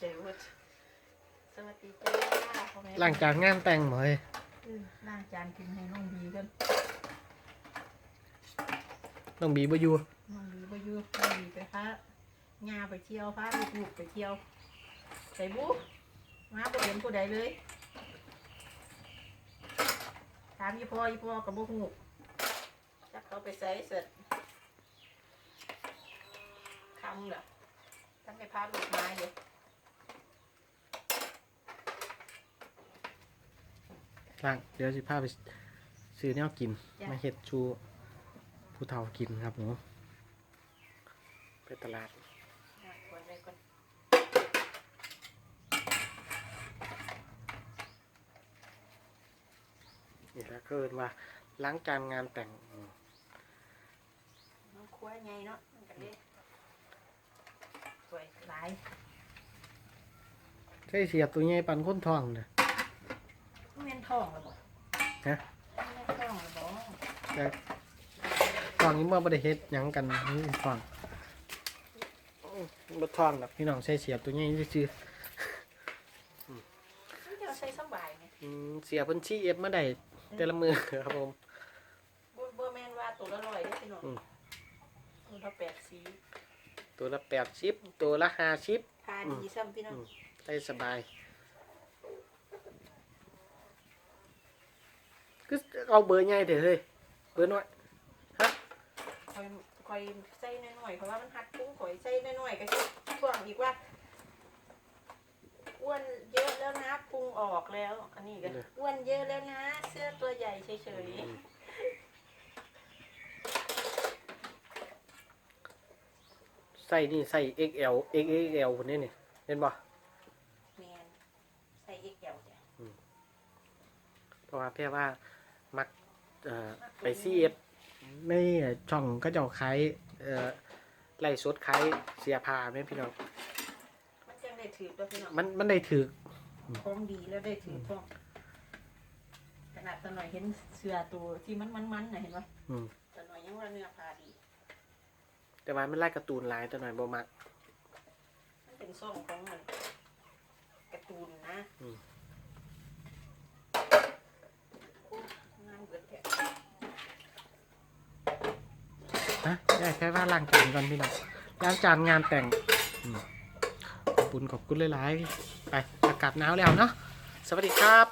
เจวุฒสวัสดีจ้าพ่อแม่หลังจากงานแต่งหมอยอืมล้างจานกินให้น้องบีกันน้องบีบ่อยู่น้องบีไปอยู่น้องบีไปพาญาไปเที่ยวพาลูกๆไปเที่ยวใส่บุ๊มาไปเห็นผู้ใดเลยถามยี่พ่อยี่พ่อกับบุกหูจักเขาไปใส่เสร็จคำเหรอตั้งแต่พาลูกมาอยู่ หลังเดี๋ยวสิพาไปซื้อแนวกินมาเฮ็ดชูผู้เฒ่ากินครับหนูไปตลาด อะกดไว้ก่อนนี่แหละก็เอิ้นว่าล้างจานงานแต่งอืมน้องคุ้ยไงเนาะมันกันเลยสวยหลายใช่เสียบตัวใหญ่ปันคนทองนะเงิน ทองหรือบ่ฮะเงินทองหรือบ่แต่ทองนี้เมื่อบ่ได้เฮ็ดหยังกันนี่ทองอืมบ่ทองดอกพี่น้องใช้เสียบตัวใหญ่ซื่อมันจะใช้สบายไงๆอืมเสียบเพิ่นชี้เอฟมาได้แต่ละมือครับผม บ่บ่แม่นว่าตัวละร้อยเด้อพี่น้องอืม ตัวละแปดสีตัวละ80ตัวละ50 ทาดีซ้ำพี่น้อง อืม ได้สบาย คือเอาเบอร์ใหญ่เด้อเฮ้ยเบอร์น้อยคอยคอยใส่น้อยๆเพราะว่ามันหัดพุงข่อยใส่น้อยๆก็สิช่วงอีกว่าอ้วนเยอะแล้วนะพุงออกแล้ว อันนี้ก็อ้วนเยอะแล้วนะ เสื้อตัวใหญ่เฉยๆใส่นี่ใส่ XL XXL คนนี้นี่เห็นบ่แมนใส่อีกเกี่ยวจ้ะเพราะว่าเพี่ว่า มักเอ่อไป CF ไม่ช่องก็จะเอาขายเอ่อไล่สดขายเสียผ้าแม่พี่น้องมันจังได้ถือตัวพี่น้องมันมันได้ถือของดีแล้วได้ถือท้องขนาดตะหน่อยเห็นเสือตัวที่มันมันมันๆน่ะเห็นปะอืมตะหน่อยยังว่าเนื้อพาดีแต่ว่ามันไล่การ์ตูนหลายแต่หน่อยบ่มักมันเป็นซ่องของมันการ์ตูนนะอืม งานเบิดแท้ นะได้แค่ว่าล้างจานก่อนพี่น้องล้างจานงานแต่งขอบคุณขอบคุณหลายๆไปอากาศหนาวแล้วเนาะสวัสดีครับ